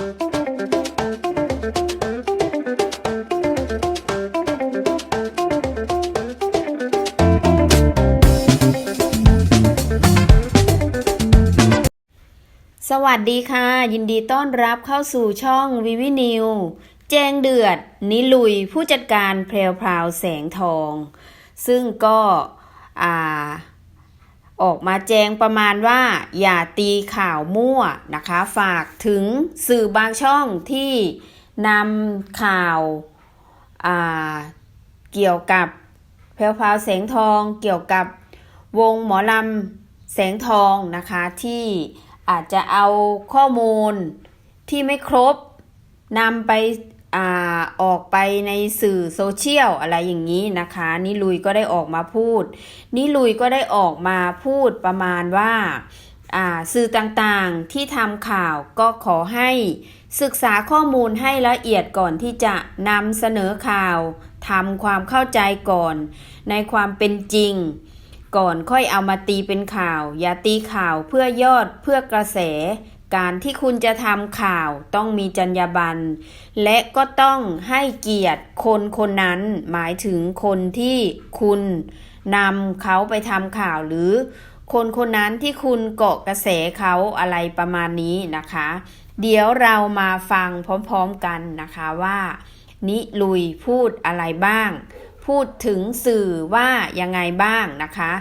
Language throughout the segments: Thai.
สวัสดีค่ะ ยินดีต้อนรับเข้าสู่ช่องวิวินิวแจงเดือด นิลุยผู้จัดการเพลวพราวแสงทอง ซึ่งก็ ออกมาแจงประมาณว่าอย่าตีข่าวมั่วนะคะ ฝากถึงสื่อบางช่องที่นำข่าวาเกี่ยวกับเพลวพาวแสงทองเกี่ยวกับวงหมอลำแสงทองนะคะที่อาจจะเอาข้อมูลที่ไม่ครบนำไป อออกไปในสื่อโซเชียลอะไรอย่างนี้นะคะนิลุยก็ได้ออกมาพูดนิลุยก็ได้ออกมาพูดประมาณว่าสื่อต่างๆที่ทำข่าวก็ขอให้ศึกษาข้อมูลให้ละเอียดก่อนที่จะนำเสนอข่าวทำความเข้าใจก่อน ในความเป็นจริง ก่อนค่อยเอามาตีเป็นข่าว อย่าตีข่าวเพื่อยอดเพื่อกระแส การที่คุณจะทำข่าวต้องมีจรรยาบรรณและก็ต้องให้เกียรติคนคนนั้นหมายถึงคนที่คุณนำเขาไปทำข่าวหรือคนคนนั้นที่คุณเกาะกระแสเขาอะไรประมาณนี้นะคะ เดี๋ยวเรามาฟังพร้อมๆกันนะคะว่า นิลุยพูดอะไรบ้าง พูดถึงสื่อว่ายังไงบ้างนะคะ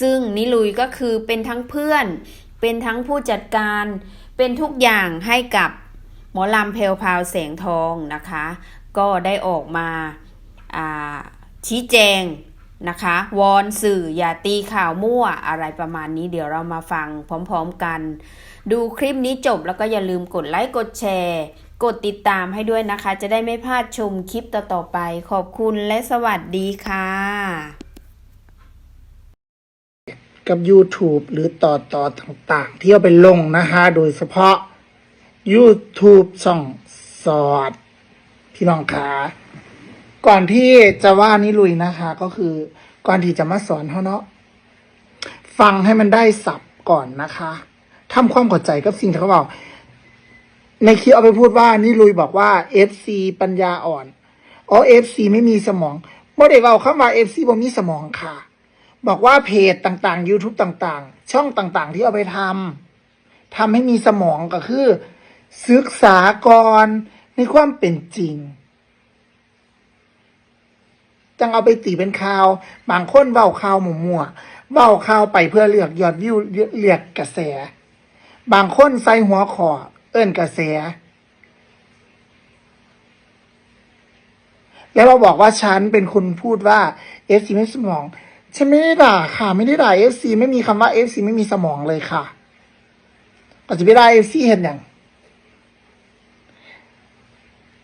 ซึ่งนิลุยก็คือเป็นทั้งเพื่อน เป็นทั้งผู้จัดการ เป็นทุกอย่างให้กับหมอลำเพลพาวแสงทองนะคะ ก็ได้ออกมาาชี้แจงนะคะวอนสื่ออย่าตีข่าวมั่วอะไรประมาณนี้เดี๋ยวเรามาฟังพร้อมๆกัน ดูคลิปนี้จบแล้วก็อย่าลืมกดไลค์กดแชร์ กดติดตามให้ด้วยนะคะ จะได้ไม่พลาดชมคลิปต่อๆไป ขอบคุณและสวัสดีค่ะ กับ YouTube หรือต่อต่อต่างๆ ที่เอาไปลงนะคะ โดยเฉพาะ YouTube ส่องสอด พี่น้องขาก่อนที่จะว่านิลุยนะคะ ก็คือก่อนที่จะมาสอนเขาเนาะฟังให้มันได้สับก่อนนะคะทำความเข้าใจกับสิ่งที่เขาบอกในคลิปเอาไปพูดว่านิลุยบอกว่า FC ปัญญาอ่อนอ๋อ FC ไม่มีสมองไม่ได้เว่าคำว่า FC บ่มีสมองค่ะ บอกว่าเพจต่างๆ YouTube ต่างๆ ช่องต่างๆ ที่เอาไปทำทำให้มีสมองก็คือ ศึกษาก่อนในความเป็นจริง จังเอาไปตีเป็นข่าว บางคนเบ้าข่าวหมั่วๆเบ้าข่าวไปเพื่อเลือกยอดวิวเรียกกระแส บางคนใส่หัวขอเอิ้นกระแส แล้วเราบอกว่าฉันเป็นคนพูดว่าเอฟซีไม่สมอง ฉันไม่ได้ด่าค่ะ ไม่ได้ด่าเอฟซีไม่มีคำว่าเอฟซีไม่มีสมองเลยค่ะก็จะไม่ได้เอฟซีเห็นอย่าง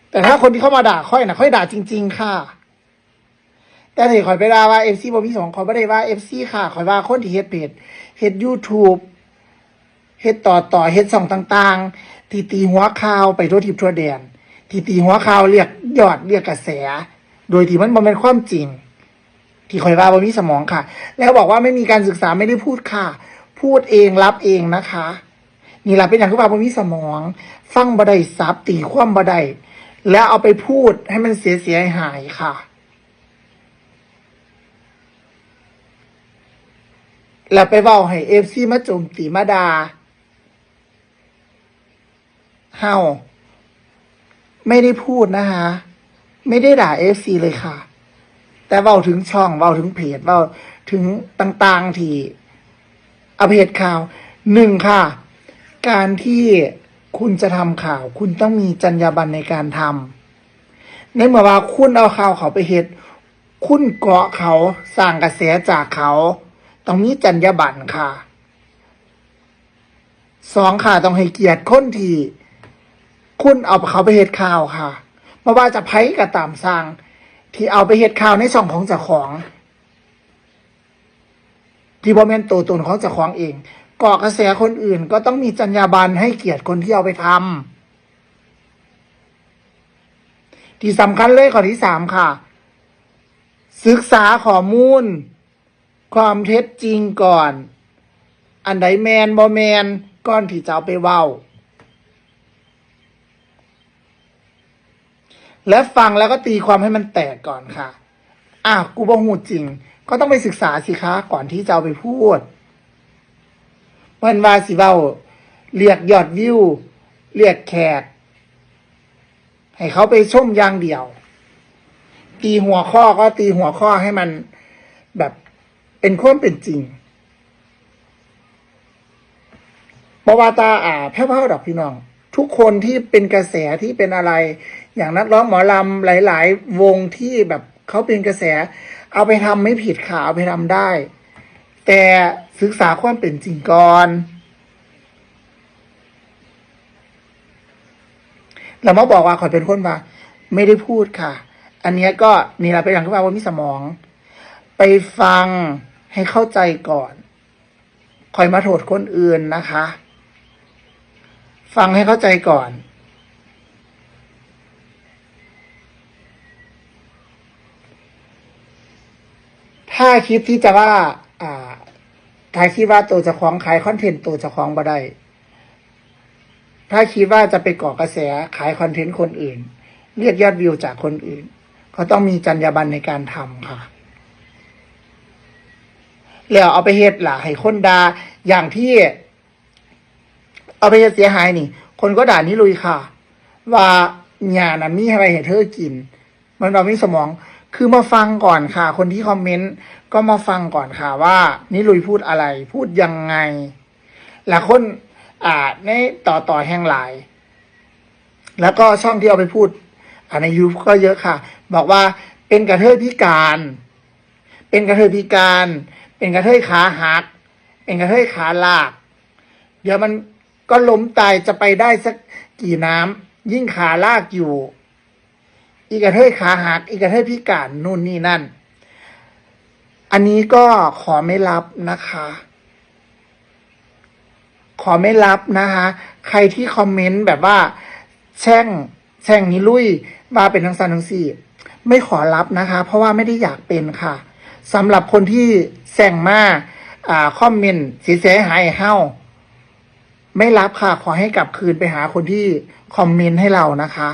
แต่ถ้าคนที่เข้ามาด่าค่อยนะค่อยด่าจริง ๆ ค่ะ แต่ถ้าคอยไปด่าว่าเอฟซีบ่มีสมองคอยไม่ได้ว่าเอฟซีค่ะคอยว่าคนที่เฮ็ดเพจเฮ็ดยูทูบเฮ็ดต่อต่อเฮ็ดส่องต่างๆ ที่ตีหัวข่าวไปทั่วทิพย์ทั่วแดน ที่ตีหัวข่าวเรียกยอดเรียกกระแส โดยที่มันบ่เป็นความจริง ที่คอยว่าบ่มีสมองค่ะ แล้วบอกว่าไม่มีการศึกษาไม่ได้พูดค่ะ พูดเองรับเองนะคะ นี่แหละเป็นอย่างที่ว่าบ่มีสมอง ฟังบ่ได้ซับตีความบ่ได้แล้วเอาไปพูดให้มันเสียเสียหายค่ะ แล้วไปเว้าให้เอฟซีมาโจมตีมาดาเฮาไม่ได้พูดนะคะ ไม่ได้ด่าเอฟซีเลยค่ะ แต่เว้าถึงช่องเว้าถึงเพจเว้าถึงต่างๆที่เอาเพจข่าวหนึ่งค่ะ การที่คุณจะทำข่าว คุณต้องมีจรรยาบรรณในการทำในเมื่อว่าคุณเอาข่าวเขาไปเฮ็ดคุณเกาะเขาสร้างกระแสจากเขา ต้องมีจรรยาบรรณค่ะสองค่ะต้องให้เกียรติคนที่ คุณเอาเขาไปเฮ็ดข่าวค่ะไม่ว่าจะไพ่กับตามสร้าง ที่เอาไปเฮ็ดข่าวในช่องของเจ้าของ ที่บอมเมนตัวตนของเจ้าของเองกาะกระแสคนอื่นก็ต้องมีจรรยาบรรณให้เกียรติคนที่เอาไปทำที่สำคัญเลยข้อที่สามค่ะ ศึกษาข้อมูล ความเท็จจริงก่อน อันใดแมนบอแมนก่อนที่จะเอาไปเว้า และฟังแล้วก็ตีความให้มันแตกก่อนค่ะ อะกูบ่หูจริง ก็ต้องไปศึกษาสิคะก่อนที่จะเอาไปพูดเพิ่นว่าสิเว้าเรียกยอดวิว เรียกแขก ให้เขาไปชมอย่างเดียว ตีหัวข้อก็ตีหัวข้อให้มันแบบเป็นความเป็นจริงบวาตาอ่าแพ้วๆดอกพี่น้อง ทุกคนที่เป็นกระแสที่เป็นอะไร อย่างนักร้องหมอลำหลาย ๆ วงที่แบบเขาเป็นกระแส เอาไปทำไม่ผิดค่ะเอาไปทำได้ แต่ศึกษาความเป็นจริงก่อนแล้วมาบอกว่าขอเป็นคนว่า ไม่ได้พูดค่ะ อันนี้ก็นี่แหละเป็นอย่างที่ว่าว่ามีสมอง ไปฟังให้เข้าใจก่อนคอยมาโทษคนอื่นนะคะ ฟังให้เข้าใจก่อน ถ้าคิดที่จะว่า อ่าถ้าคิดว่าตัวจะคล้องขายคอนเทนต์ตัวจะคล้องบ่ได้ ถ้าคิดว่าจะไปก่อกระแสขายคอนเทนต์คนอื่น เรียกยอดวิวจากคนอื่น เขาต้องมีจรรยาบรรณในการทำค่ะ แล้วเอาไปเฮ็ดล่ะให้คนดาอย่างที่ เอาไปเฮ็ดเสียหายนี่ คนก็ด่านี่ลุยค่ะ ว่าหยาน่ะมีอะไรให้เธอกิน มันเราไม่สมอง คือมาฟังก่อนค่ะ คนที่คอมเมนต์ก็มาฟังก่อนค่ะว่านี่ลุยพูดอะไร พูดยังไงและคนอ่าในต่อต่อแห่งหลาย แล้วก็ช่องที่เอาไปพูดในยูก็เยอะค่ะ บอกว่าเป็นกระเทยพิการ เป็นกระเทยพิการ เป็นกระเทยขาหัก เป็นกระเทยขาลาก เดี๋ยวมันก็ล้มตายจะไปได้สักกี่น้ำยิ่งขาลากอยู่ อีกกระเทยขาหักอีกกระเทยพิการนู่นนี่นั่น อันนี้ก็ขอไม่รับนะคะ ขอไม่รับนะคะ ใครที่คอมเมนต์แบบว่า แช่งแช่งนิลุยมาเป็นทั้งสันทั้งสี่ ไม่ขอรับนะคะ เพราะว่าไม่ได้อยากเป็นค่ะสำหรับคนที่แช่งมาอ่าคอมเมนต์เสียหายเฮาไม่รับค่ะ ขอให้กลับคืนไปหาคนที่คอมเมนต์ให้เรานะคะ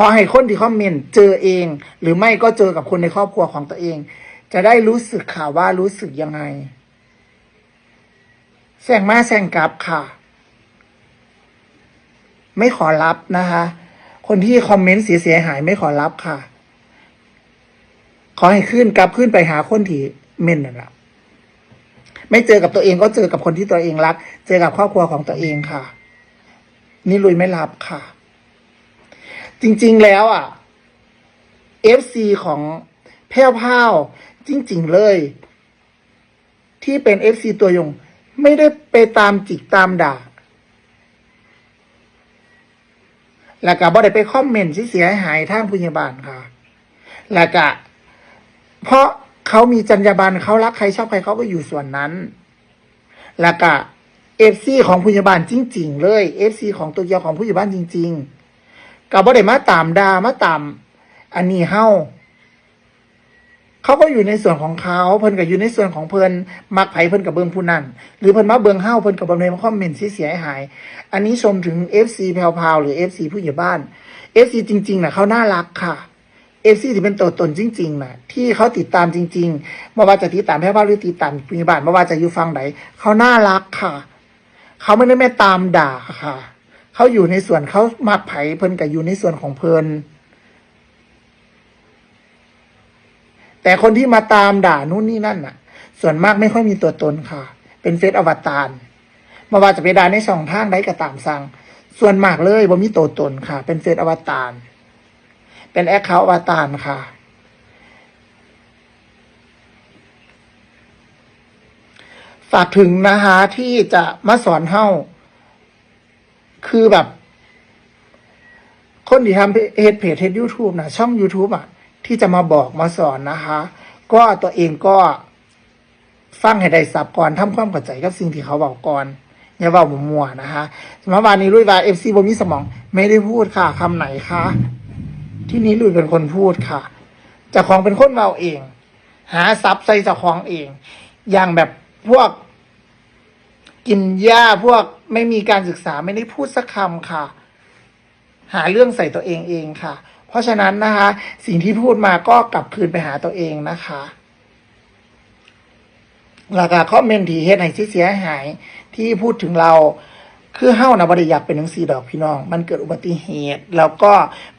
ขอให้คนที่คอมเมนต์เจอเอง หรือไม่ก็เจอกับคนในครอบครัวของตัวเอง จะได้รู้สึกค่ะว่ารู้สึกยังไงแซงมาแซงกลับค่ะ ไม่ขอรับนะคะ คนที่คอมเมนต์เสียเสียหายไม่ขอรับค่ะ ขอให้ขึ้นกลับขึ้นไปหาคนที่เมนนั่นแหละไม่เจอกับตัวเองก็เจอกับคนที่ตัวเองรัก เจอกับครอบครัวของตัวเองค่ะ นี่ลุยไม่รับค่ะ จริง ๆ แล้วอะ FC ของแพ้วพาวจริง ๆ เลย ที่เป็น FC ตัวยง ไม่ได้ไปตามจิกตามด่า แล้วก็บ่ได้ไปคอมเมนต์ที่เสียหายทางพยาบาลค่ะ แล้วก็เพราะเขามีจรรยาบรรณเขารักใครชอบใครเขาก็อยู่ส่วนนั้น แล้วก็เอฟซีของพยาบาลจริง ๆ เลยเอฟซีของตัวเกียวของผู้ใหญ่บ้านจริง ๆ กับบ่ได้มาตามดามาตาม อันนี้เฮาเขาก็อยู่ในส่วนของเขาเพิ่นก็อยู่ในส่วนของเพิ่นมักไผเพิ่นกับเบิงผู้นั้นหรือเพิ่นมาเบิงเฮาเพิ่นกับบ่ได้มาคอมเมนต์ที่เสียหาย อันนี้ชมถึง FC แพรวๆหรือ FC ผู้ใหญ่บ้าน FC จริงๆน่ะเขาน่ารักค่ะ FC ที่เป็นตัวตนจริงๆน่ะที่เขาติดตามจริงๆไม่ว่าจะติดตามแพรวๆหรือติดตามผู้ใหญ่บ้านไม่ว่าจะอยู่ฟังไหนเขาน่ารักค่ะ เขาไม่ได้แม่ตามด่าค่ะ เขาอยู่ในส่วนเขามักไผ่เพิ่นกับอยู่ในส่วนของเพิ่นแต่คนที่มาตามด่านู่นนี่นั่นน่ะ ส่วนมากไม่ค่อยมีตัวตนค่ะ เป็นเฟซอวตารมาว่าจะไปด่าในช่องทางใดก็ตามสั่งส่วนมากเลยบ่มีตัวตนค่ะ เป็นเฟซอวตารเป็นแอคเคาท์อวตารค่ะฝากถึงนะคะที่จะมาสอนเฮ้า คือแบบ คนที่ทำเฮดเพจเฮดยูทูบนะช่อง YouTube อะ ที่จะมาบอกมาสอนนะคะ ก็ตัวเองก็ฟังให้ได้สับก่อนทำความเข้าใจกับสิ่งที่เขาบอกก่อนอย่าว่ามัวๆนะคะสมมติวันนี้ลุยวาเอฟซีบมีสมอง ไม่ได้พูดค่ะคำไหนคะที่นี้ลุยเป็นคนพูดค่ะจ้าของเป็นคนเมาเอง หาซับใส่จ้าของเอง อย่างแบบพวกกินหญ้าพวก ไม่มีการศึกษาไม่ได้พูดสักคำค่ะ หาเรื่องใส่ตัวเองเองค่ะ เพราะฉะนั้นนะคะ สิ่งที่พูดมาก็กลับคืนไปหาตัวเองนะคะหลักการคอมเมนต์ที่เฮ็ดให้เสียหายที่พูดถึงเรา คือเฮ้านะบริอยากเป็นหนังสีดอกพี่น้อง มันเกิดอุบัติเหตุ แล้วก็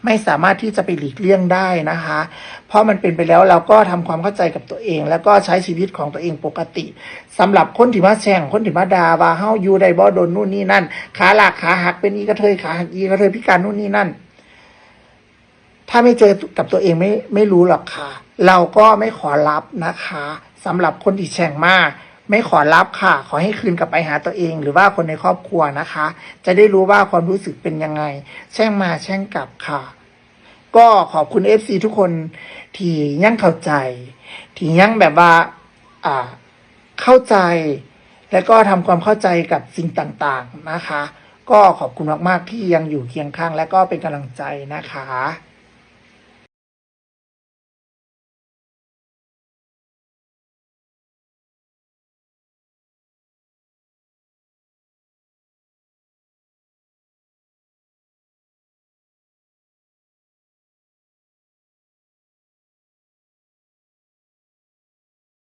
ไม่สามารถที่จะไปหลีกเลี่ยงได้นะคะ เพราะมันเป็นไปแล้วเราก็ทำความเข้าใจกับตัวเอง แล้วก็ใช้ชีวิตของตัวเองปกติสำหรับคนที่มาแช่งคนที่มาดาว่าเฮ้าอยู่ได้บ่โดนนู่นนี่นั่น ขาหลักขาหักเป็นอีกระเทยขาหักอีกระเทยพิการนู่นนี่นั่น ถ้าไม่เจอกับตัวเองไม่ไม่รู้หรอกค่ะ เราก็ไม่ขอรับนะคะสำหรับคนที่แช่งมาก ไม่ขอรับค่ะ ขอให้คืนกลับไปหาตัวเอง หรือว่าคนในครอบครัวนะคะ จะได้รู้ว่าความรู้สึกเป็นยังไง แช่งมาแช่งกลับค่ะ ก็ขอบคุณเอฟซีทุกคนที่ยั่งเข้าใจ ที่ยั่งแบบว่า อ่า เข้าใจ และก็ทำความเข้าใจกับสิ่งต่างๆนะคะ ก็ขอบคุณมากๆที่ยังอยู่เคียงข้าง และก็เป็นกำลังใจนะคะ